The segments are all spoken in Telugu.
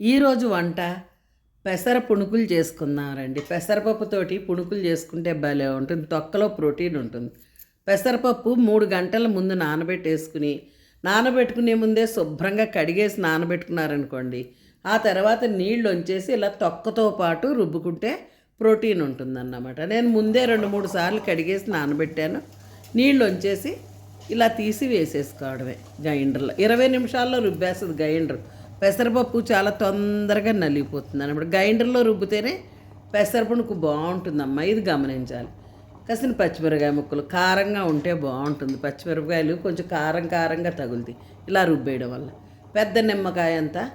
ఈరోజు వంట పెసర పుణుకులు చేసుకుందామండి. పెసరపప్పుతోటి పుణుకులు చేసుకుంటే భలే ఉంటుంది. తొక్కలో ప్రోటీన్ ఉంటుంది. పెసరపప్పు మూడు గంటల ముందు నానబెట్టేసుకుని నానబెట్టుకునే ముందే శుభ్రంగా కడిగేసి నానబెట్టుకున్నారనుకోండి ఆ తర్వాత నీళ్ళు వంచేసి ఇలా తొక్కతో పాటు రుబ్బుకుంటే ప్రోటీన్ ఉంటుందన్నమాట. నేను ముందే రెండు మూడు సార్లు కడిగేసి నానబెట్టాను. నీళ్ళు వంచేసి ఇలా తీసి వేసేసుకోవడమే గ్రైండర్లో. ఇరవై నిమిషాల్లో రుబ్బేస్తుంది గ్రైండర్. పెసరపప్పు చాలా తొందరగా నలిగిపోతుంది అనమాట గ్రైండర్లో రుబ్బితేనే పెసరపప్పుకు బాగుంటుందమ్మా. ఇది గమనించాలి. కసిన పచ్చిమిరకాయ ముక్కలు కారంగా ఉంటే బాగుంటుంది. పచ్చిమిరపకాయలు కొంచెం కారం కారంగా తగులుతాయి. ఇలా రుబ్బేయడం వల్ల. పెద్ద నిమ్మకాయ అంతా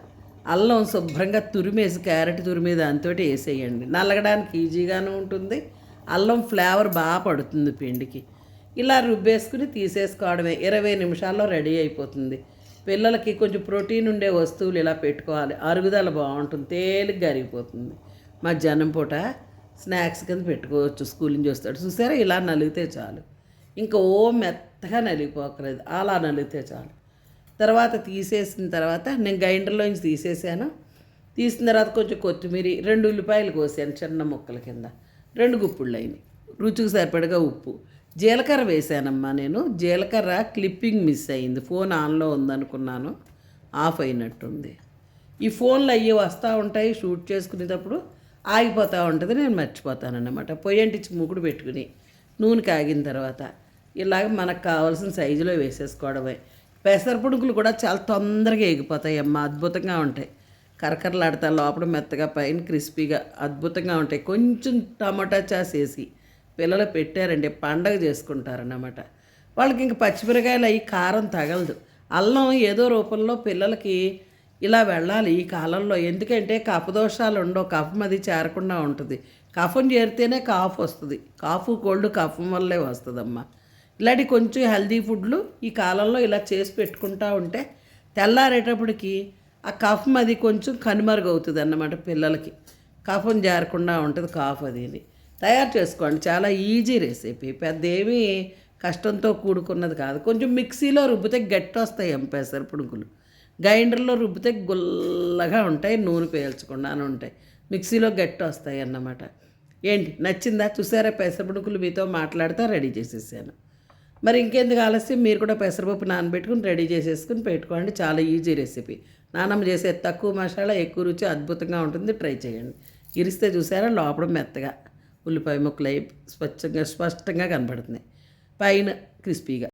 అల్లం శుభ్రంగా తురిమేసి క్యారెట్ తురిమి దాంతో వేసేయండి. నలగడానికి ఈజీగానే ఉంటుంది. అల్లం ఫ్లేవర్ బాగా పడుతుంది పిండికి. ఇలా రుబ్బేసుకుని తీసేసుకోవడమే. ఇరవై నిమిషాల్లో రెడీ అయిపోతుంది. పిల్లలకి కొంచెం ప్రోటీన్ ఉండే వస్తువులు ఇలా పెట్టుకోవాలి. అరుగుదల బాగుంటుంది. తేలిగ్గా అరిగిపోతుంది. మధ్యాహ్నం పూట స్నాక్స్ కింద పెట్టుకోవచ్చు. స్కూల్ నుంచి వస్తాడు. చూసారా? ఇలా నలిగితే చాలు. ఇంకా ఓ మెత్తగా నలిగిపోకలేదు. అలా నలిగితే చాలు. తర్వాత తీసేసిన తర్వాత నేను గ్రైండర్లో నుంచి తీసేసాను. తీసిన తర్వాత కొంచెం కొత్తిమీర రెండు ఉల్లిపాయలు కోసాను చిన్న ముక్కల కింద. రెండు గుప్పుళ్ళు అయినాయి. రుచికి సరిపడగా ఉప్పు. జీలకర్ర వేసానమ్మా నేను. జీలకర్ర క్లిప్పింగ్ మిస్ అయింది. ఫోన్ ఆన్లో ఉందనుకున్నాను. ఆఫ్ అయినట్టుంది. ఈ ఫోన్లు అయ్యి వస్తూ ఉంటాయి. షూట్ చేసుకునేటప్పుడు ఆగిపోతూ ఉంటుంది. నేను మర్చిపోతానన్నమాట. పొయ్యంటిచ్చి ముగ్గుడు పెట్టుకుని నూనె కాగిన తర్వాత ఇలాగ మనకు కావాల్సిన సైజులో వేసేసుకోవడమే. పెసర పుణుకులు కూడా చాలా తొందరగా ఎగిపోతాయి అమ్మ అద్భుతంగా ఉంటాయి. కరకరలాడతా లోపల మెత్తగా పైన క్రిస్పీగా అద్భుతంగా ఉంటాయి. కొంచెం టమాటా చాస్ వేసి పిల్లలు పెట్టారండి పండగ చేసుకుంటారన్నమాట. వాళ్ళకి ఇంక పచ్చిమిరకాయలు అవి కారం తగలదు. అల్లం ఏదో రూపంలో పిల్లలకి ఇలా వెళ్ళాలి ఈ కాలంలో. ఎందుకంటే కఫదోషాలు ఉండవు కఫం అది చేరకుండా ఉంటుంది. కఫం చేరితేనే కాఫ్ వస్తుంది. కాఫ్ కోల్డ్ కఫం వల్లే వస్తుందమ్మా. ఇలాంటి కొంచెం హెల్దీ ఫుడ్లు ఈ కాలంలో ఇలా చేసి పెట్టుకుంటా ఉంటే తెల్లారేటప్పటికి ఆ కఫం అది కొంచెం కనుమరుగవుతుంది అన్నమాట పిల్లలకి. కఫం జారకుండా ఉంటుంది కాఫ్ అది తయారు చేసుకోండి. చాలా ఈజీ రెసిపీ. పెద్ద ఏమీ కష్టంతో కూడుకున్నది కాదు. కొంచెం మిక్సీలో రుబ్బితే గట్టి వస్తాయి పెసర పుణుకులు గ్రైండర్లో రుబ్బితే గుల్లగా ఉంటాయి నూనె పేల్చకుండానే ఉంటాయి. మిక్సీలో గట్టి వస్తాయి అన్నమాట. ఏంటి? నచ్చిందా? చూసారా? పెసరపుణుకులు మీతో మాట్లాడితే రెడీ చేసేసాను. మరి ఇంకెందుకు ఆలస్యం? మీరు కూడా పెసరపప్పు నానబెట్టుకుని రెడీ చేసేసుకుని పెట్టుకోండి. చాలా ఈజీ రెసిపీ. నానమ్మ చేసే తక్కువ మసాలా ఎక్కువ రుచి అద్భుతంగా ఉంటుంది. ట్రై చేయండి. ఇరిస్తే చూసారా? లోపల మెత్తగా. ఉల్లిపాయ ముక్కలు అయి స్వచ్ఛంగా స్పష్టంగా కనబడుతున్నాయి పైన క్రిస్పీగా.